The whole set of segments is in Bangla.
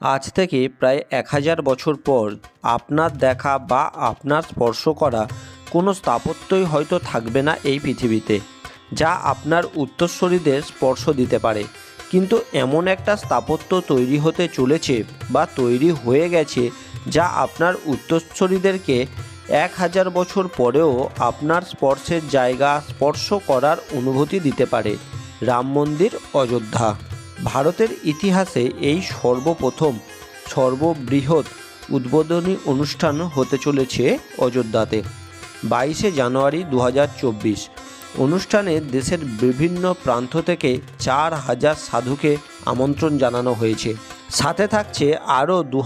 আজ থেকে প্রায় এক হাজার বছর পর আপনার দেখা বা আপনার স্পর্শ করা কোনো স্থাপত্যই হয়তো থাকবে না এই পৃথিবীতে, যা আপনার উত্তরসূরিদের স্পর্শ দিতে পারে। কিন্তু এমন একটা স্থাপত্য তৈরি হতে চলেছে বা তৈরি হয়ে গেছে যা আপনার উত্তরসূরিদেরকে এক হাজার বছর পরেও আপনার স্পর্শের জায়গা স্পর্শ করার অনুভূতি দিতে পারে। রাম মন্দির, অযোধ্যা। ভারতের ইতিহাসে এই সর্বপ্রথম সর্ববৃহৎ উদ্বোধনী অনুষ্ঠান হতে চলেছে অযোধ্যাতে। বাইশে জানুয়ারি দু হাজার চব্বিশ। অনুষ্ঠানে দেশের বিভিন্ন প্রান্ত থেকে চার হাজার সাধুকে আমন্ত্রণ জানানো হয়েছে। সাথে থাকছে আরও দু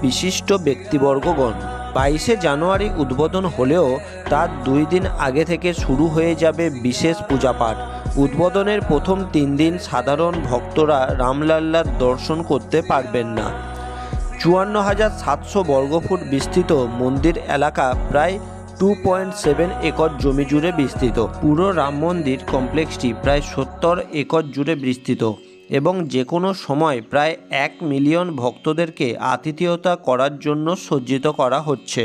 বিশিষ্ট ব্যক্তিবর্গগণ। বাইশে জানুয়ারি উদ্বোধন হলেও তার দুই দিন আগে থেকে শুরু হয়ে যাবে বিশেষ পূজাপাঠ। উদ্বোধনের প্রথম তিন দিন সাধারণ ভক্তরা রামলাল্লার দর্শন করতে পারবেন না। চুয়ান্ন হাজার সাতশো বর্গফুট বিস্তৃত মন্দির এলাকা প্রায় টু পয়েন্ট সেভেন একর জমি জুড়ে বিস্তৃত। পুরো রাম মন্দির কমপ্লেক্সটি প্রায় সত্তর একর জুড়ে বিস্তৃত এবং যে কোনো সময় প্রায় এক মিলিয়ন ভক্তদেরকে আতিথেয়তা করার জন্য সজ্জিত করা হচ্ছে।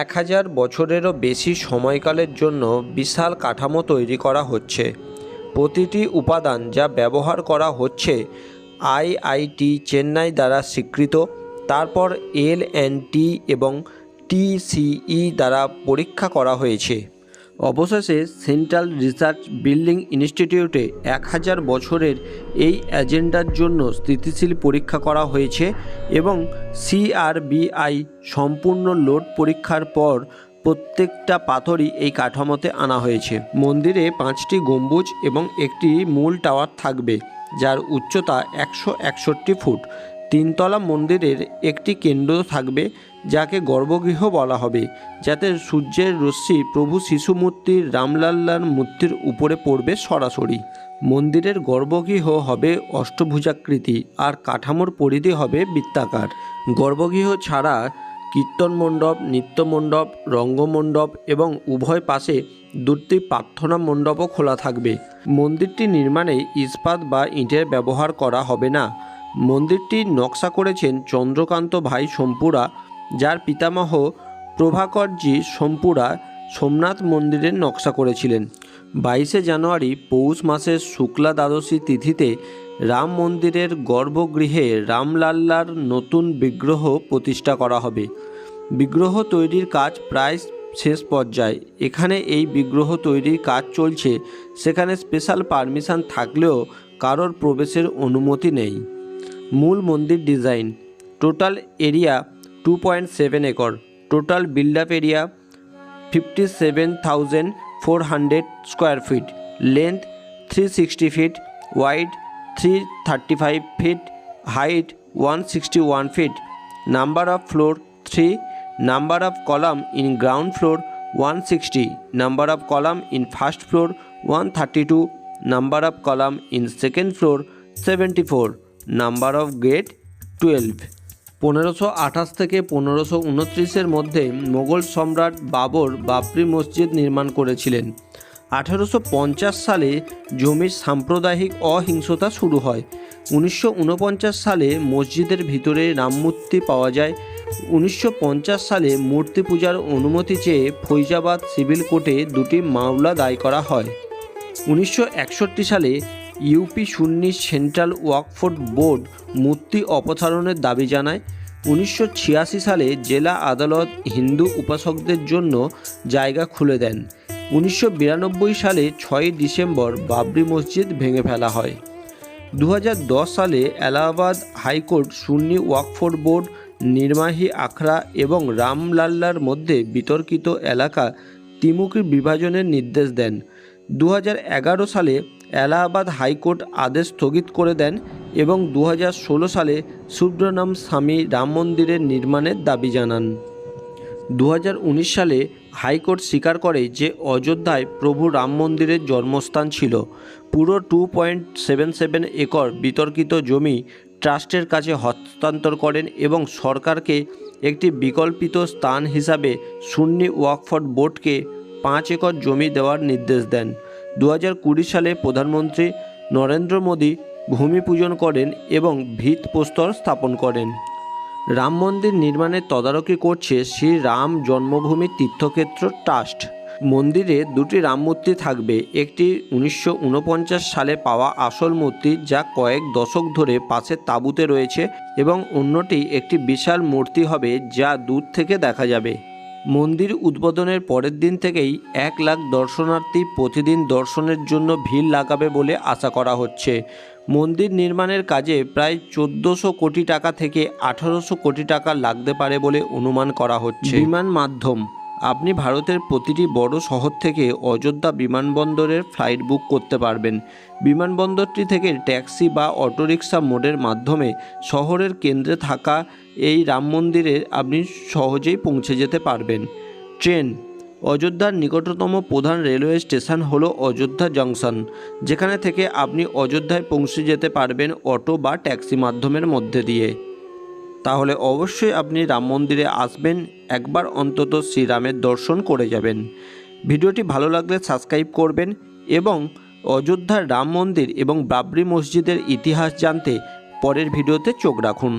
এক হাজার বছরেরও বেশি সময়কালের জন্য বিশাল কাঠামো তৈরি করা হচ্ছে। প্রতিটি উপাদান যা ব্যবহার করা হচ্ছে আইআইটি চেন্নাই দ্বারা স্বীকৃত, তারপর এল টি এবং টিসিই দ্বারা পরীক্ষা করা হয়েছে। অবশেষে সেন্ট্রাল রিসার্চ বিল্ডিং ইনস্টিটিউটে এক হাজার বছরের এই এজেন্ডার জন্য স্থিতিশীল পরীক্ষা করা হয়েছে এবং সিআরবিআই সম্পূর্ণ লোড পরীক্ষার পর প্রত্যেকটা পাথরই এই কাঠামোতে আনা হয়েছে। মন্দিরে পাঁচটি গম্বুজ এবং একটি মূল টাওয়ার থাকবে, যার উচ্চতা একশো একষট্টি ফুট। তিনতলা মন্দিরের একটি কেন্দ্র থাকবে, যাকে গর্ভগৃহ বলা হবে, যাতে সূর্যের রশ্মি প্রভু শিশু মূর্তির রামলাল্লার মূর্তির উপরে পড়বে সরাসরি। মন্দিরের গর্ভগৃহ হবে অষ্টভুজাকৃতি, আর কাঠামোর পরিধি হবে বৃত্তাকার। গর্ভগৃহ ছাড়া কীর্তন মণ্ডপ নৃত্য মণ্ডপ রঙ্গমণ্ডপ এবং উভয় পাশে দুটি প্রার্থনা মণ্ডপও খোলা থাকবে। মন্দিরটি নির্মাণে ইস্পাত বা ইটের ব্যবহার করা হবে না। মন্দিরটির নকশা করেছেন চন্দ্রকান্ত ভাই সোমপুরা, যার পিতামহ প্রভাকরজি সোমপুরা সোমনাথ মন্দিরের নকশা করেছিলেন। বাইশে জানুয়ারি পৌষ মাসের শুক্লা দ্বাদশী তিথিতে রাম মন্দিরের গর্ভগৃহে রামলাল্লার নতুন বিগ্রহ প্রতিষ্ঠা করা হবে। বিগ্রহ তৈরির কাজ প্রায় শেষ পর্যায়ে। এখানে এই বিগ্রহ তৈরির কাজ চলছে। সেখানে স্পেশাল পারমিশন থাকলেও কারোর প্রবেশের অনুমতি নেই। মূল মন্দির design total area two point seven acre total build up area fifty seven thousand four hundred square feet length three sixty feet wide three thirty five feet height one sixty one feet number of floor three number of column in ground floor one sixty number of column in first floor one thirty two number of column in second floor seventy four number of gate twelve পনেরোশো আঠাশ থেকে পনেরোশো উনত্রিশের মধ্যে মোগল সম্রাট বাবর বাবরি মসজিদ নির্মাণ করেছিলেন। আঠেরোশো পঞ্চাশ সালে জমির সাম্প্রদায়িক অহিংসতা শুরু হয়। উনিশশো উনপঞ্চাশ সালে মসজিদের ভিতরে রামমূর্তি পাওয়া যায়। উনিশশো পঞ্চাশ সালে মূর্তি পূজার অনুমতি চেয়ে ফৈজাবাদ সিভিল কোর্টে দুটি মামলা দায় করা হয়। উনিশশো একষট্টি সালে ইউপি সুন্নি সেন্ট্রাল ওয়াকফোর্ড বোর্ড মূর্তি অপসারণের দাবি জানায়। উনিশশো ছিয়াশি সালে জেলা আদালত হিন্দু উপাসকদের জন্য জায়গা খুলে দেন। উনিশশো বিরানব্বই সালে ছয়ই ডিসেম্বর বাবরি মসজিদ ভেঙে ফেলা হয়। দু হাজার দশ সালে এলাহাবাদ হাইকোর্ট সুন্নি ওয়াকফোর্ড বোর্ড, নির্মাহী আখড়া এবং রামলাল্লার মধ্যে বিতর্কিত এলাকা তিমুকি বিভাজনের নির্দেশ দেন। দু হাজার এগারো সালে এলাহাবাদ হাইকোর্ট আদেশ স্থগিত করে দেন এবং দু হাজার ষোলো সালে সুব্রনাম স্বামী রাম মন্দিরের নির্মাণের দাবি জানান। দু হাজার উনিশ সালে হাইকোর্ট স্বীকার করে যে অযোধ্যায় প্রভু রাম মন্দিরের জন্মস্থান ছিল। পুরো two point seven seven acre বিতর্কিত জমি ট্রাস্টের কাছে হস্তান্তর করেন এবং সরকারকে একটি বিকল্পিত স্থান হিসাবে সুন্নি ওয়াকফর্ড বোর্ডকে পাঁচ একর জমি দেওয়ার নির্দেশ দেন। দু হাজার কুড়ি সালে প্রধানমন্ত্রী নরেন্দ্র মোদী ভূমি পূজন করেন এবং ভিত প্রস্তর স্থাপন করেন। রাম মন্দির নির্মাণের তদারকি করছে শ্রী রাম জন্মভূমি তীর্থক্ষেত্র ট্রাস্ট। মন্দিরে দুটি রাম মূর্তি থাকবে। একটি উনিশশো ঊনপঞ্চাশ সালে পাওয়া আসল মূর্তি যা কয়েক দশক ধরে পাশের তাঁবুতে রয়েছে এবং অন্যটি একটি বিশাল মূর্তি হবে যা দূর থেকে দেখা যাবে। মন্দির উদ্বোধনের পরের দিন থেকেই এক লাখ দর্শনার্থী প্রতিদিন দর্শনের জন্য ভিড় লাগাবে বলে আশা করা হচ্ছে। মন্দির নির্মাণের কাজে প্রায় চোদ্দোশো কোটি টাকা থেকে আঠারোশো কোটি টাকা লাগতে পারে বলে অনুমান করা হচ্ছে। বিমান মাধ্যম। আপনি ভারতের প্রতিটি বড় শহর থেকে অযোধ্যা বিমানবন্দরের ফ্লাইট বুক করতে পারবেন। বিমানবন্দরটি থেকে ট্যাক্সি বা অটোরিকশা মোডের মাধ্যমে শহরের কেন্দ্রে থাকা এই রাম মন্দিরে আপনি সহজেই পৌঁছে যেতে পারবেন। ট্রেন অযোধ্যার নিকটতম প্রধান রেলওয়ে স্টেশন হলো অযোধ্যা জংশন, যেখানে থেকে আপনি অযোধ্যায় পৌঁছে যেতে পারবেন অটো বা ট্যাক্সি মাধ্যমের মধ্যে দিয়ে। তাহলে অবশ্যই আপনি রাম মন্দিরে আসবেন, একবার অন্তত শ্রীরামের দর্শন করে যাবেন। ভিডিওটি ভালো লাগলে সাবস্ক্রাইব করবেন এবং অযোধ্যার রাম মন্দির এবং বাবরি মসজিদের ইতিহাস জানতে পরের ভিডিওতে চোখ রাখুন।